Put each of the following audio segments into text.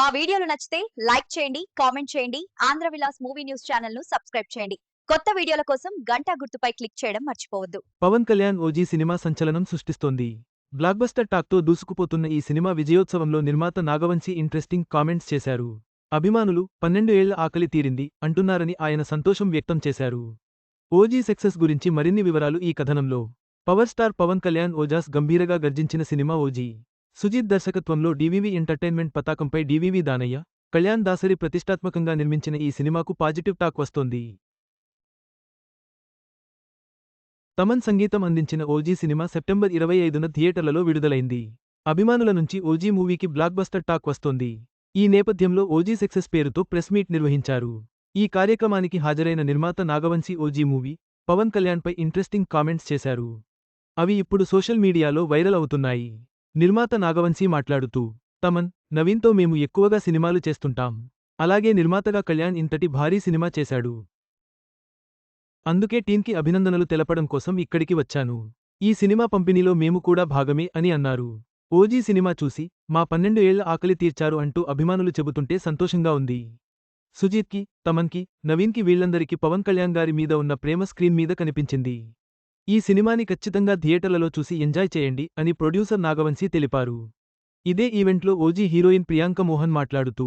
మా వీడియోలు నచ్చితే లైక్ చేయండి కామెంట్ చేయండి ఆంధ్ర విలాస్ మూవీ న్యూస్ ఛానల్ను సబ్స్క్రైబ్ చేయండి. కొత్త వీడియోల కోసం గంటా గుర్తుపై క్లిక్ చేయడం మర్చిపోవద్దు. పవన్ కళ్యాణ్ ఓజీ సినిమా సంచలనం సృష్టిస్తోంది. బ్లాక్బస్టర్ టాక్తో దూసుకుపోతున్న ఈ సినిమా విజయోత్సవంలో నిర్మాత నాగవంశీ ఇంట్రెస్టింగ్ కామెంట్స్ చేశారు. అభిమానులు పన్నెండు ఏళ్ళ ఆకలి తీరింది అంటున్నారని ఆయన సంతోషం వ్యక్తం చేశారు. ఓజీ సక్సెస్ గురించి మరిన్ని వివరాలు ఈ కథనంలో. పవర్ స్టార్ పవన్ కళ్యాణ్ ఓజాస్ గంభీరగా గర్జించిన సినిమా ఓజీ సుజిత్ దర్శకత్వంలో డీవీవీ ఎంటర్టైన్మెంట్ పతాకంపై డీవీవీ దానయ్య కళ్యాణ్ దాసరి ప్రతిష్టాత్మకంగా నిర్మించిన ఈ సినిమాకు పాజిటివ్ టాక్ వస్తోంది. తమన్ సంగీతం అందించిన ఓజీ సినిమా సెప్టెంబర్ ఇరవై ఐదున థియేటర్లలో విడుదలైంది. అభిమానుల నుంచి ఓజీ మూవీకి బ్లాక్బస్టర్ టాక్ వస్తోంది. ఈ నేపథ్యంలో ఓజీ సక్సెస్ పేరుతో ప్రెస్ మీట్ నిర్వహించారు. ఈ కార్యక్రమానికి హాజరైన నిర్మాత నాగవంశీ ఓజీ మూవీ పవన్ కళ్యాణ్పై ఇంట్రెస్టింగ్ కామెంట్స్ చేశారు. అవి ఇప్పుడు సోషల్ మీడియాలో వైరల్ అవుతున్నాయి. నిర్మాత నాగవంశీ మాట్లాడుతూ తమన్ నవీన్తో మేము ఎక్కువగా సినిమాలు చేస్తుంటాం. అలాగే నిర్మాతగా కళ్యాణ్ ఇంతటి భారీ సినిమా చేశాడు. అందుకే టీంకి అభినందనలు తెలపడం కోసం ఇక్కడికి వచ్చాను. ఈ సినిమా పంపిణీలో మేము కూడా భాగమే అని అన్నారు. ఓజీ సినిమా చూసి మా పన్నెండు ఏళ్ళ ఆకలి తీర్చారు అంటూ అభిమానులు చెబుతుంటే సంతోషంగా ఉంది. సుజీత్కి తమన్కి నవీన్కి వీళ్ళందరికీ పవన్ కళ్యాణ్ గారి మీద ఉన్న ప్రేమ స్క్రీన్ మీద కనిపించింది. ఈ సినిమాని ఖచ్చితంగా థియేటర్లలో చూసి ఎంజాయ్ చేయండి అని ప్రొడ్యూసర్ నాగవంశీ తెలిపారు. ఇదే ఈవెంట్లో ఓజీ హీరోయిన్ ప్రియాంక మోహన్ మాట్లాడుతూ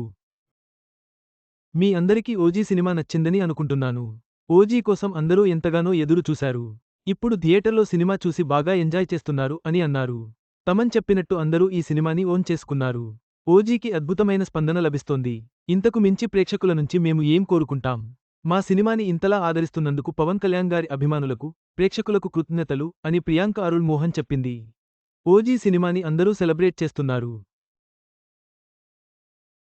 మీ అందరికీ ఓజీ సినిమా నచ్చిందని అనుకుంటున్నాను. ఓజీ కోసం అందరూ ఎంతగానో ఎదురు చూశారు. ఇప్పుడు థియేటర్లో సినిమా చూసి బాగా ఎంజాయ్ చేస్తున్నారు అని అన్నారు. తమన్ చెప్పినట్టు అందరూ ఈ సినిమాని ఓన్ చేసుకున్నారు. ఓజీకి అద్భుతమైన స్పందన లభిస్తోంది. ఇంతకు మించి ప్రేక్షకుల నుంచి మేము ఏం కోరుకుంటాం? మా సినిమాని ఇంతలా ఆదరిస్తున్నందుకు పవన్ కళ్యాణ్ గారి అభిమానులకు ప్రేక్షకులకు కృతజ్ఞతలు అని ప్రియాంక అరుళ్ మోహన్ చెప్పింది. ఓజీ సినిమాని అందరూ సెలబ్రేట్ చేస్తున్నారు.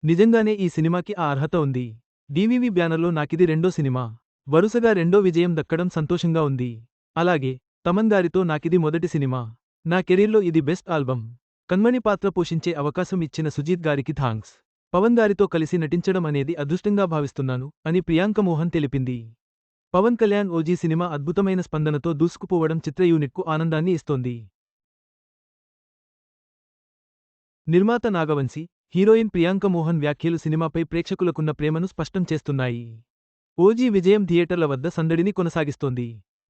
నిజంగానే ఈ సినిమాకి ఆ అర్హత ఉంది. డీవీవీ బ్యానర్లో నాకిది రెండో సినిమా. వరుసగా రెండో విజయం దక్కడం సంతోషంగా ఉంది. అలాగే తమన్ గారితో నాకిది మొదటి సినిమా. నా కెరీర్లో ఇది బెస్ట్ ఆల్బమ్. కన్మణి పాత్ర పోషించే అవకాశం ఇచ్చిన సుజీత్ గారికి థాంక్స్. పవన్ గారితో కలిసి నటించడం అనేది అదృష్టంగా భావిస్తున్నాను అని ప్రియాంక మోహన్ తెలిపింది. పవన్ కళ్యాణ్ ఓజీ సినిమా అద్భుతమైన స్పందనతో దూసుకుపోవడం చిత్ర యూనిట్కు ఆనందాన్ని ఇస్తోంది. నిర్మాత నాగవంశి హీరోయిన్ ప్రియాంక మోహన్ వ్యాఖ్యలు సినిమాపై ప్రేక్షకులకున్న ప్రేమను స్పష్టం చేస్తున్నాయి. ఓజీ విజయం థియేటర్ల వద్ద సందడిని కొనసాగిస్తోంది.